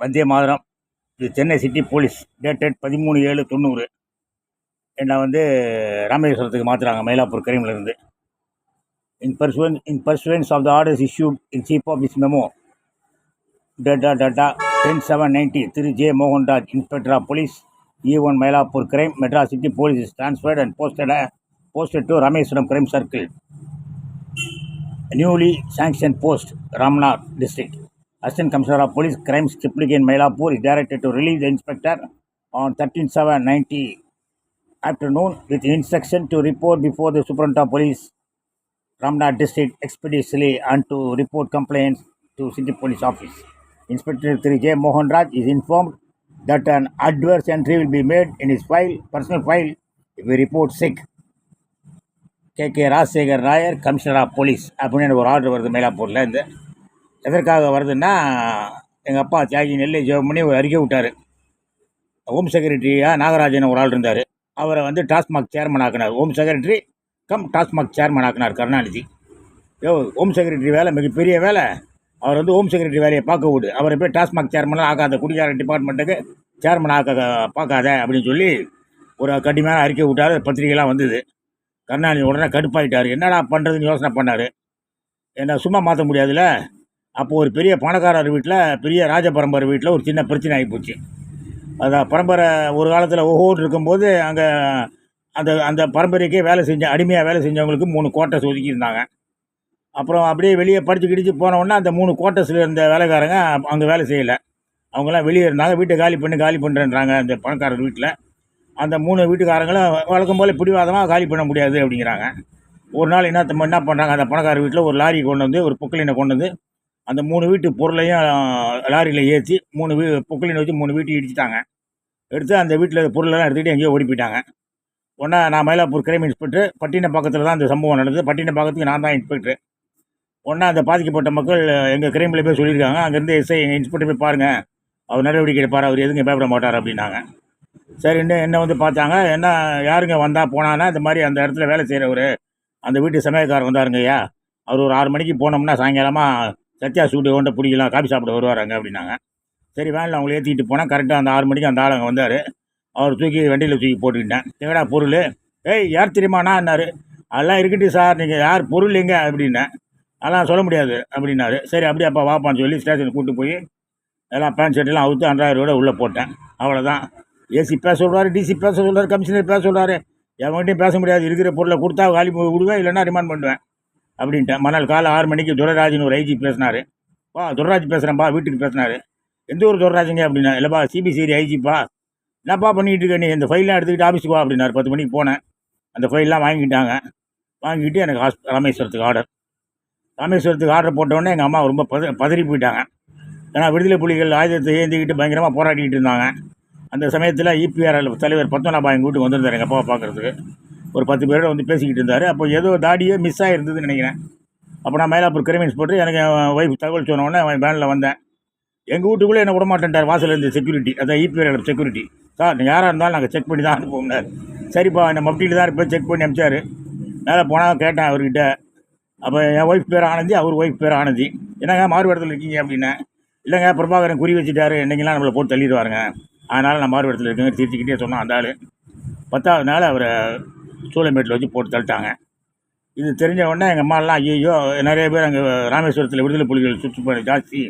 வந்தே மாதரம். இது Chennai city police. Dated பதிமூணு ஏழு தொண்ணூறு. என்னை வந்து ராமேஸ்வரத்துக்கு மாற்றுறாங்க Mylapore கரீம்லேருந்து. In pursuance in pursuance of the orders issue in chief office memo dated dated ten seven ninety Thiru. J. Mohanraj inspector of police E one Mylapore crime Madras city police is transferred and posted posted to Rameswaram crime circle newly sanction post Ramnad district Assistant Commissioner of Police Crimes Triplicate Mylapore is directed to release the inspector on 13-7-90 afternoon with instruction to report before the Superintendent of Police Ramnath district expeditiously and to report complaints to City Police Office. Inspector 3 J. Mohan Raj is informed that an adverse entry will be made in his file, personal file, if he reports sick. K K Rajasekar Rayar commissioner of police அப்படின்னு எனக்கு ஒரு order வருது மயிலாப்பூரில் இருந்து எதற்காக வருதுன்னா எங்கள் அப்பா தியாகி நெல்லை ஜெபம் பண்ணி ஒரு அறிக்கை விட்டார். ஹோம் செக்ரட்டரியாக நாகராஜன் ஒரு ஆள் இருந்தார். அவரை வந்து டாஸ்மாக் சேர்மன் ஆக்கினார். Home secretary cum TASMAC chairman ஆக்கினார் கருணாநிதி. யோ ஹோம் செக்ரட்டரி வேலை மிகப்பெரிய வேலை. அவர் வந்து ஹோம் செக்ரட்டரி வேலையை பார்க்க விடு. அவரை போய் டாஸ்மாக் சேர்மனாக ஆக்காத குடிகார டிபார்ட்மெண்ட்டுக்கு சேர்மன் ஆக்க பார்க்காத அப்படின்னு சொல்லி ஒரு கடுமையான அறிக்கை விட்டார். பத்திரிகைலாம் வந்தது. கருணாநிதி உடனே கடுப்பாயிட்டார். என்னடா பண்ணுறதுன்னு யோசனை பண்ணார். என்ன சும்மா மாற்ற முடியாதுல்ல? அப்போது ஒரு பெரிய பணக்காரர் வீட்டில் பெரிய ராஜ பரம்பரை வீட்டில் ஒரு சின்ன பிரச்சனை ஆகிப்போச்சு அதான் பரம்பரை ஒரு காலத்தில் ஒவ்வொரு இருக்கும்போது அங்கே அந்த அந்த பரம்பரைக்கே வேலை செஞ்ச அடிமையாக வேலை செஞ்சவங்களுக்கு மூணு கோட்டை ஒதுக்கியிருந்தாங்க அப்புறம் அப்படியே வெளியே படித்து கிடிச்சு போனவுடனே அந்த மூணு கோட்டஸில் இருந்த வேலைக்காரங்க அங்கே வேலை செய்யலை. அவங்களாம் வெளியே இருந்தாங்க வீட்டை காலி பண்ணி காலி பண்ணுறேன்றாங்க அந்த பணக்காரர் வீட்டில் அந்த மூணு வீட்டுக்காரங்களும் வழக்கம் போல் பிடிவாதமாக காலி பண்ண முடியாது அப்படிங்கிறாங்க. ஒரு நாள் என்ன என்ன பண்ணுறாங்க அந்த பணக்கார வீட்டில் ஒரு லாரி கொண்டு வந்து ஒரு பொக்கலினை கொண்டு வந்து அந்த மூணு வீட்டு பொருளையும் லாரியில் ஏற்றி மூணு வீ பொக்கலினை வச்சு மூணு வீட்டு இடிச்சிட்டாங்க. எடுத்து அந்த வீட்டில் பொருளெல்லாம் எடுத்துக்கிட்டு எங்கேயோ ஓடி போயிட்டாங்க. உடனே நான் மயிலாப்பூர் கிரைம் இன்ஸ்பெக்டர் பட்டினப்பாக்கத்தில் தான் இந்த சம்பவம் நடந்தது. பட்டினப்பாக்கத்துக்கு நான் தான் இன்ஸ்பெக்டர். உடனே அந்த பாதிக்கப்பட்ட மக்கள் எங்கள் கிரைமில் போய் சொல்லியிருக்காங்க. அங்கேருந்து எஸ்ஐ எங்கள் இன்ஸ்பெக்டர் போய் பாருங்கள் அவர் நடவடிக்கை எடுப்பார் அவர் எதுங்க பயப்பட மாட்டார் அப்படின்னாங்க. சரின்னு என்ன வந்து பார்த்தாங்க. என்ன யாருங்க வந்தால் போனான்னா இந்த மாதிரி அந்த இடத்துல வேலை செய்கிறவர் அந்த வீட்டு சமயக்காரர் வந்தாருங்க ஐயா அவர் ஒரு ஆறு மணிக்கு போனோம்னா சாயங்காலமாக சத்யா சூடு கொண்டு பிடிக்கலாம் காஃபி சாப்பிட வருவாராங்க அப்படின்னாங்க. சரி வேனில் அவங்கள ஏற்றிக்கிட்டு போனால் கரெக்டாக அந்த ஆறு மணிக்கு அந்த ஆளுங்க வந்தார். அவர் தூக்கி வண்டியில் தூக்கி போட்டுக்கிட்டேன். எங்கடா பொருள்? ஏய் யார் தெரியுமாண்ணான்னாரு அதெல்லாம் இருக்கட்டும் சார் நீங்கள் யார் பொருள் எங்கே? அப்படின்னேன். அதெல்லாம் சொல்ல முடியாது அப்படின்னாரு. சரி அப்படியே அப்பா வாப்பான்னு சொல்லி ஸ்டேஷனுக்கு கூப்பிட்டு போய் எல்லாம் பேண்ட் ஷர்ட்லாம் அவுத்து அன்றாயிரோட உள்ளே போட்டேன். அவ்வளோதான் ஏசி பேச சொல்கிறாரு டிசி பேச சொல்கிறாரு கமிஷனர் பேச சொல்கிறாரு எவன்கிட்டையும் பேச முடியாது. இருக்கிற பொருளை கொடுத்தா காலி விடுவேன் இல்லைன்னா ரிமாண்ட் பண்ணுவேன். அப்படின்ட்டேன். மறுநாள் காலை ஆறு மணிக்கு துரராஜன் ஒரு ஐஜி பேசினார். பா துரராஜ் பேசுகிறேன்ப்பா வீட்டுக்கு பேசினார். எந்த ஊர் துரராஜுங்க அப்படின்னா இல்லைப்பா சிபிசிஐடி ஐஜிப்பா. என்னப்பா பண்ணிகிட்டு இருக்க நீ? இந்த ஃபைல்லாம் எடுத்துக்கிட்டு ஆஃபீஸுக்கு வா அப்படின்னாரு. பத்து மணிக்கு போனேன். அந்த ஃபைல்லாம் வாங்கிட்டாங்க. வாங்கிட்டு எனக்கு ஹாஸ் ராமேஸ்வரத்துக்கு ஆர்டர் ராமேஸ்வரத்துக்கு ஆர்டர் போட்டோடனே எங்கள் அம்மா ரொம்ப பத பதறி போயிட்டாங்க. ஏன்னா விடுதலை புலிகள் ஆயுதத்தை ஏந்திக்கிட்டு பயங்கரமாக போராடிக்கிட்டு இருந்தாங்க. அந்த சமயத்தில் இபிஆர்எல் தலைவர் பத்மநாபா எங்கள் வீட்டுக்கு வந்திருந்தார் எங்கள் அப்பாவை பார்க்குறதுக்கு. ஒரு பத்து பேரோட வந்து பேசிக்கிட்டு இருந்தார். அப்போ ஏதோ தாடியே மிஸ் ஆகிருந்ததுன்னு நினைக்கிறேன். அப்போ நான் மயிலாப்பூர் கிரைமின்ஸ் போட்டு எனக்கு என் ஒய்ஃப் தகவல் சொன்னோடனே அவன் வேனில் வந்தேன். எங்கள் வீட்டுக்குள்ளே என்ன விட மாட்டேன்ட்டார் இருந்து செக்யூரிட்டி அதான் இபிஆர்எல் செக்யூரிட்டி சார் நீங்கள் யாராக இருந்தாலும் நாங்கள் செக் பண்ணி தான் அனுப்புவோம்னார் சரிப்பா என்ன மப்டியில் தான் இருப்பேன் செக் பண்ணி அனுப்பிச்சார். மேலே போனால் கேட்டேன் அவர்கிட்ட. அப்போ என் ஒய்ஃப் பேர் ஆனந்தி அவர் ஒய்ஃப் பேர் ஆனந்தி. என்னங்க மாறுவேடத்தில் இருக்கீங்க அப்படின்னேன் இல்லைங்க பிரபாகரன் குறி வச்சுட்டாரு. என்னைக்கெல்லாம் நம்மளை போட்டு தள்ளிடுவாருங்க. அதனால் நான் மாறுவேடத்தில் இருக்கேங்க திருச்சிக்கிட்டே சொன்னான் அந்த ஆள். பத்தாவது நாள் அவரை சூளமேட்டில் வச்சு போட்டு தள்ளிட்டாங்க. இது தெரிஞ்ச உடனே எங்கள் அம்மாலாம் ஐயோ நிறைய பேர் அங்கே ராமேஸ்வரத்தில் விடுதலை புலிகள் சுற்றுப்பயணம் ஜாஸ்தி.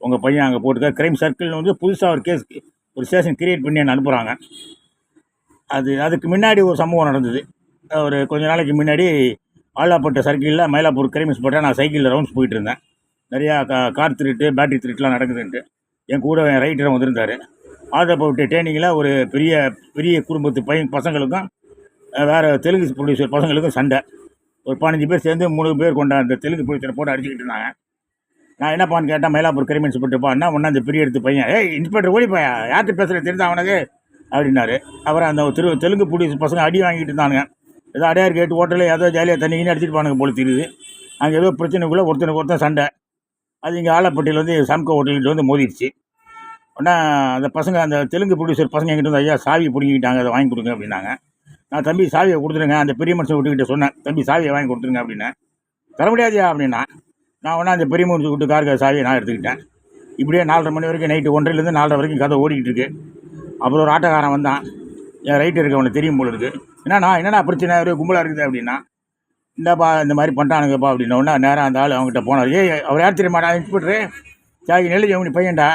உங்கள் பையன் அங்கே போட்டுக்க கிரைம் சர்க்கிள்னு வந்து புதுசாக ஒரு கேஸ் ஒரு ஸ்டேஷன் கிரியேட் பண்ணி என்ன அனுப்புகிறாங்க அது அதுக்கு முன்னாடி ஒரு சம்பவம் நடந்தது. ஒரு கொஞ்ச நாளைக்கு முன்னாடி ஆலாப்பட்ட சர்க்கிளில் மயிலாப்பூர் கிரைம் போட்டால் நான் சைக்கிளில் ரவுண்ட்ஸ் போயிட்டு இருந்தேன். நிறையா கா கார் திருட்டு பேட்டரி திருட்டுலாம் நடக்குதுன்ட்டு. என் கூட என் ரைட்டரும் வந்திருந்தார். ஆர்டர் போட்டு ட்ரைனிங்கில் ஒரு பெரிய பெரிய குடும்பத்து பையன் பசங்களுக்கும் வேறு தெலுங்கு ப்ரொடியூசர் பசங்களுக்கும் சண்டை. ஒரு பதினஞ்சு பேர் சேர்ந்து மூணு பேர் கொண்ட அந்த தெலுங்கு ப்ரொடியூசரை போட்டு அடிச்சுக்கிட்டு இருந்தாங்க. நான் என்னப்பான்னு கேட்டேன் மயிலாப்பூர் கிரைம் இன்ஸ்பெக்டர் பான்னா ஒன்றா அந்த பெரிய எடுத்து பையன்? ஏய் இன்ஸ்பெக்டர் ஓடி பையன் யார்கிட்ட பேசுகிற தெரிஞ்சா அவனுக்கு அப்படின்னாரு. அப்புறம் அந்த திரு தெலுங்கு ப்ரொடியூசர் பசங்க அடி வாங்கிட்டு இருந்தானுங்க. ஏதோ அடையார் கேட்டு ஹோட்டலில் ஏதோ ஜாலியாக தண்ணிக்கின்னு அடிச்சிட்டு போனாங்க போல தெரியுது. அங்கே ஏதோ பிரச்சனைக்குள்ளே ஒருத்தனுக்கு ஒருத்தன் சண்டை. அது இங்கே ஆலப்பட்டியில் வந்து சம்கோ ஹோட்டல்கிட்ட வந்து மோதிடுச்சு. உடனே அந்த பசங்க அந்த தெலுங்கு ப்ரொடியூசர் பசங்க எங்கிட்ட வந்து ஐயா சாவி பிடிங்கிக்கிட்டாங்க அதை வாங்கி கொடுங்க அப்படின்னாங்க. நான் தம்பி சாவியை கொடுத்துருங்க. அந்த பெரிய மனுஷன் விட்டுக்கிட்ட சொன்னேன். தம்பி சாவியை வாங்கி கொடுத்துருங்க அப்படின்னு. தர முடியாதியா அப்படின்னா நான் ஒன்றா அந்த பெரிய மனுஷன் விட்டு காருக்கு சாவியை நான் எடுத்துக்கிட்டேன். இப்படியே நாலரை மணி வரைக்கும் நைட்டு ஒன்றரைலேருந்து நாலரை வரைக்கும் கதை ஓடிக்கிட்டு இருக்கு. அப்புறம் ஒரு ஆட்டோக்காரன் வந்தான். என் ரைட்டு இருக்கு அவனுக்கு தெரியும் போல இருக்கு. என்னண்ணா என்னென்னா பிரச்சனை? ஒரே கும்பலாக இருக்குது அப்படின்னா இந்தாப்பா இந்த மாதிரி பண்ணிட்டானுங்கப்பா அப்படின்னா நேராக அந்த ஆள் அவங்ககிட்ட போனார். ஏய் அவர் யார் தெரியுமாடா இன்ஸ்பெக்டரு சாகி நெல்லு ஜெவனி பையன்டா.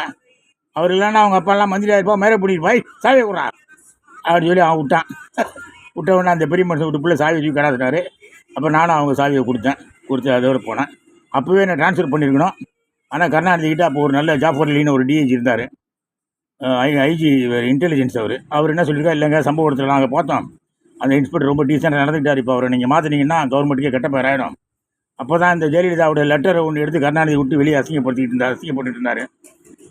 அவர் இல்லைன்னா அவங்க அப்பாலாம் மந்திரி ஆயிருப்பா மேலே பிடிப்பா போய் சாவி விட்றா அப்படின்னு சொல்லி அவன் விட்டான். விட்ட உடனே அந்த பெரிய மனுஷன் விட்டு பிள்ளை சாவி தூக்கி கடாசிட்டாரு அப்போ நானும் அவங்க சாவியை கொடுத்தேன். கொடுத்து அதோட போனேன். அப்போவே நான் ட்ரான்ஸ்ஃபர் பண்ணியிருக்கணும் ஆனால் கருணாநிதிக்கிட்ட அப்போ ஒரு நல்ல ஜாஃபர்லின்னு ஒரு டிஐஜி இருந்தார். ஐ ஐஜி இன்டெலிஜென்ஸ் அவர். அவர் என்ன சொல்லியிருக்கா இல்லைங்க சம்பவ இடத்துல நாங்கள் பார்த்தோம். அந்த இன்ஸ்பெக்டர் ரொம்ப டீசெண்டாக நடந்துக்கிட்டார். இப்போ அவரை நீங்கள் மாற்றினீங்கன்னா கவர்மெண்ட்டுக்கே கெட்ட பேர் அப்போ தான் இந்த ஜெயலலிதாவோட லெட்டரை ஒன்று எடுத்து கருணாநிதி விட்டு வெளியே அசிங்கப்படுத்திக்கிட்டு இருந்தார் அசிங்கப்பட்டுட்டு இருந்தார்.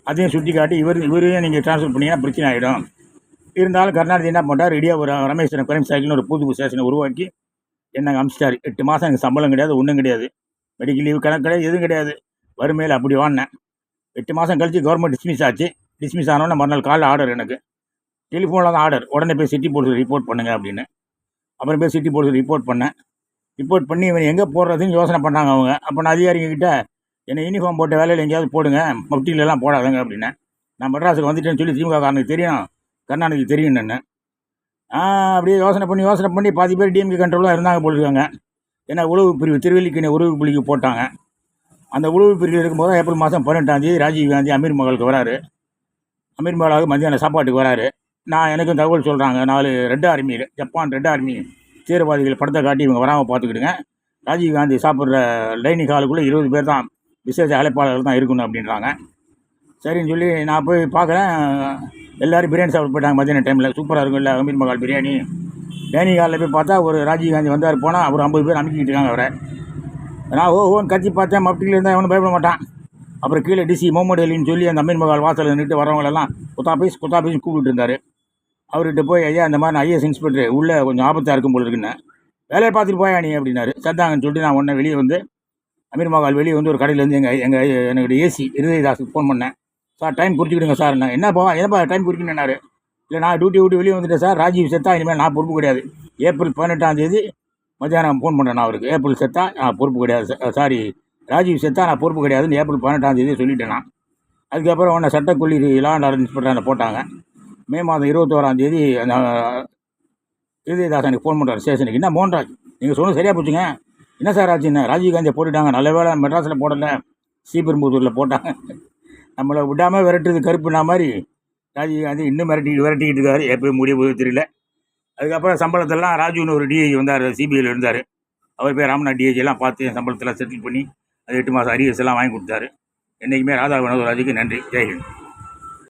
அதையும் சுட்டி காட்டி இவர் இவரையும் நீங்கள் ட்ரான்ஸ்ஃபர் பண்ணிங்கன்னா பிரச்சனை ஆகிடும் இருந்தாலும் கருணாநிதி என்ன பண்ணுறார் ரெடியாக ஒரு ரமேஸ்வரன் கிரைம் சைக்கிள்னு ஒரு புது ஸ்டேஷனை உருவாக்கி என்னங்க அமிச்சிட்டார். எட்டு மாதம் எனக்கு சம்பளம் கிடையாது ஒன்றும் கிடையாது. மெடிக்கல் லீவ் கணக்கு கிடையாது எதுவும் கிடையாது. வறுமையில் அப்படி வாங்கினேன் எட்டு மாதம் கழித்து கவர்மெண்ட் டிஸ்மிஸ் ஆச்சு. டிஸ்மிஸ் ஆனோடனே மறுநாள் காலைல ஆர்டர் எனக்கு. டெலிஃபோனில் தான் ஆர்டர் உடனே போய் சிட்டி போலீஸ் ரிப்போர்ட் பண்ணுங்க அப்படின்னு. அப்புறம் போய் சிட்டி போலீஸ் ரிப்போர்ட் பண்ணேன். ரிப்போர்ட் பண்ணி இவன் எங்கே போடுறதுன்னு யோசனை பண்ணாங்க அவங்க. அப்போ நான் அதிகாரிகிட்ட என்னை யூனிஃபார்ம் போட்ட வேலையில் எங்கேயாவது போடுங்க. மப்டிலெலாம் போடாதுங்க அப்படின்னேன். நான் மெட்ராஸுக்கு வந்துட்டேன்னு சொல்லி திமுக காரனுக்கு தெரியும். கருணாநிதி தெரியும் என்ன அப்படியே யோசனை பண்ணி யோசனை பண்ணி பாதி பேர் டிஎம்கே கண்ட்ரோலாக இருந்தாங்க போல ஏன்னா உழவு பிரிவு திருவல்லிக்கணி உறவு பிரிவுக்கு போட்டாங்க. அந்த உழவு பிரிவு இருக்கும்போது ஏப்ரல் மாதம் பன்னெண்டாம் தேதி ராஜீவ் காந்தி அமீர் மகளுக்கு வராரு. அமீர் மகளாக மத்தியானம் சாப்பாட்டுக்கு வராரு. நான் எனக்கும் தகவல் சொல்கிறாங்க நாலு ரெட் ஆர்மியில் ஜப்பான் ரெட் ஆர்மி தீவிரவாதிகள் படத்தை காட்டி இவங்க வராமல் பார்த்துக்கிட்டுங்க ராஜீவ் காந்தி சாப்பிட்ற டைனிங் ஹாலுக்குள்ளே இருபது பேர் தான் விசேஷ அழைப்பாளர்கள் தான் இருக்கணும் அப்படின்றாங்க. சரின்னு சொல்லி நான் போய் பார்க்குறேன். எல்லோரும் பிரியாணி சாப்பிட்டு போயிட்டாங்க மதியான டைமில் சூப்பராக இருக்கும் இல்லை அமீர் மகால் பிரியாணி. டைனிங் ஹாலில் போய் பார்த்தா ஒரு ராஜீவ் காந்தி வந்தார் போனால் ஒரு ஐம்பது பேர் அமைக்கிட்டு இருக்காங்க அவரை. நான் ஓ ஓன்னு கத்தி பார்த்தேன் மப்டியில் இருந்தால் எவனும் பயப்பட மாட்டான். அப்புறம் கீழே டிசி முகமது அலின்னு சொல்லி அந்த அமீர் மகால் வாசலில் நின்றுட்டு வரவங்களெல்லாம் குத்தாபீஸ் குத்தாபீஸ் கூப்பிட்டு இருந்தார். அவர்கிட்ட போய் ஐயா இந்த மாதிரி நான் ஐஎஸ் இன்ஸ்பெக்டர் உள்ளே கொஞ்சம் ஆபத்தாக இருக்கும் போல இருக்குன்னு. வேலையை பார்த்துட்டு போயா நீ? அப்படின்னாரு. சந்தாங்கன்னு சொல்லிட்டு நான் உடனே வெளியே வந்து அமீர் மகால் வெளியே வந்து ஒரு கடையிலேருந்து எங்கள் எங்கள் என்னுடைய ஏசி இருதயதாஸுக்கு ஃபோன் பண்ணேன். சார் டைம் குறிச்சிக்கிடுங்க சார். நான் என்னப்பா என்னப்பா டைம் குறிக்கணுன்னாரு இல்லை நான் டியூட்டி விட்டு வெளியே வந்துட்டேன் சார். ராஜீவ் செத்தா இனிமேல் நான் பொறுப்பு கிடையாது. ஏப்ரல் பதினெட்டாம் தேதி மத்தியானம் ஃபோன் பண்ணுறேன் நான் அவருக்கு. ஏப்ரல் செத்தா நான் பொறுப்பு கிடையாது. சாரி ராஜீவ் செத்தா நான் பொறுப்பு கிடையாதுன்னு ஏப்ரல் பதினெட்டாம் தேதி சொல்லிட்டேன் நான். அதுக்கப்புறம் உன்னை சட்டக்கொல்லி லாண்ட் ஆர்டர் இன்ஸ்பெக்டர் போட்டாங்க. மே மாதம் இருபத்தோராம் தேதி அந்த இருதயதாசனுக்கு ஃபோன் பண்ணுறாரு ஸ்டேஷனுக்கு என்ன மோகன்ராஜ் நீங்கள் சொன்னது சரியாக போச்சுங்க. என்ன சார் ஆச்சுன்னு ராஜீவ்காந்தியை போட்டுட்டாங்க. நல்ல வேளை மெட்ராஸில் போடலை. ஸ்ரீபெரும்புதூரில் போட்டாங்க. நம்மளை விடாமல் விரட்டுறது கருப்புனா மாதிரி. ராஜீவ்காந்தி இன்னும் விரட்டிக்கிட்டு விரட்டிக்கிட்டு இருக்காரு. எப்போயும் முடிய போகுது தெரியல. அதுக்கப்புறம் சம்பளத்தெல்லாம் ராஜுன்னு ஒரு டிஐஜி வந்தார் சிபிஐயில் இருந்தார். அவர் பேர் ராமநாத் டிஐஜி எல்லாம் பார்த்து என் சம்பளத்தெல்லாம் செட்டில் பண்ணி அது எட்டு மாதம் அரியர்ஸ் எல்லாம் வாங்கி கொடுத்தாரு. என்றைக்குமே ராதா வினோதராஜுக்கு நன்றி. ஜெய்ஹிந்த்